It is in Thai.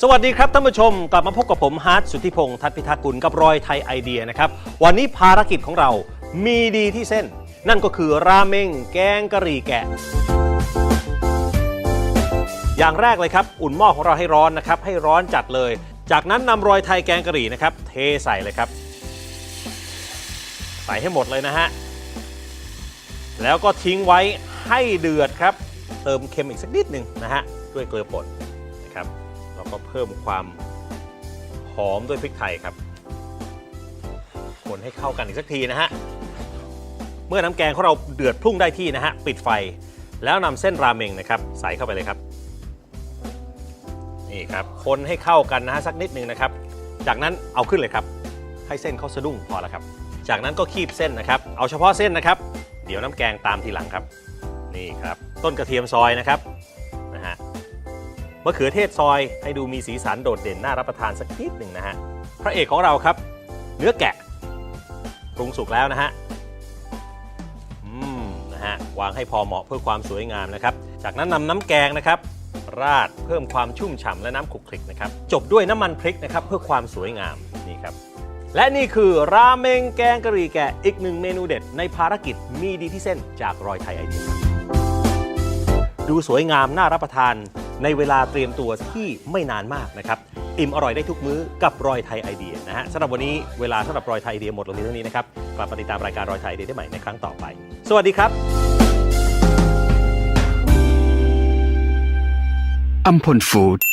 สวัสดีครับท่านผู้ชม กลับมาพบกับผมฮาร์ดสุทธิพงศ์ทัตพิทักษ์กุลกับรอยไทยไอเดียนะครับ วันนี้ภารกิจของเรามีดีที่เส้น นั่นก็คือราเมงแกงกะหรี่แกะ อย่างแรกเลยครับ อุ่นหม้อของเราให้ร้อนนะครับ ให้ร้อนจัดเลย จากนั้นนำรอยไทยแกงกะหรี่นะครับ เทใส่เลยครับ ใส่ให้หมดเลยนะฮะแล้วก็ทิ้งไว้ให้เดือดครับ เติมเค็มอีกสักนิดหนึ่งนะฮะด้วยเกลือป่นนะครับ แล้วก็เพิ่มความหอมด้วยพริกไทยครับ คนให้เข้ากันอีกสักทีนะฮะ เมื่อน้ำแกงของเราเดือดพุ่งได้ที่นะฮะ ปิดไฟ แล้วนำเส้นราเมงนะครับ ใส่เข้าไปเลยครับ นี่ครับ คนให้เข้ากันนะฮะสักนิดนึงนะครับ จากนั้นเอาขึ้นเลยครับ ให้เส้นเขาสะดุ้งพอแล้วครับ จากนั้นก็คีบเส้นนะครับ เอาเฉพาะเส้นนะครับ เดี๋ยวน้ำแกงตามทีหลังครับ นี่ครับ ต้นกระเทียมซอยนะครับ มะเขือเทศซอยให้ดูมีสีสันโดดเด่นน่ารับประทานสักนิดหนึ่งนะฮะ พระเอกของเราครับ เนื้อแกะปรุงสุกแล้วนะฮะ อืมนะฮะวางให้พอเหมาะเพื่อความสวยงามนะครับ จากนั้นนำน้ำแกงนะครับ ราดเพิ่มความชุ่มฉ่ำและน้ำขลุกคลิกนะครับ จบด้วยน้ำมันพริกนะครับเพื่อความสวยงามนี่ครับ และนี่คือราเมงแกงกะหรี่แกะอีกหนึ่งเมนูเด็ด ในภารกิจมีดีที่เส้นจากรอยไทยไอเดียดูสวยงามน่ารับประทาน ในเวลาเตรียมตัวที่ไม่นานมากนะครับ อิ่มอร่อยได้ทุกมื้อกับรอยไทยไอเดียนะฮะสำหรับวันนี้เวลาสำหรับรอยไทยไอเดียหมดลงที่เท่านี้นะครับ กลับมาติดตามรายการรอยไทยไอเดียได้ใหม่ในครั้งต่อไป สวัสดีครับอัมพลฟู้ด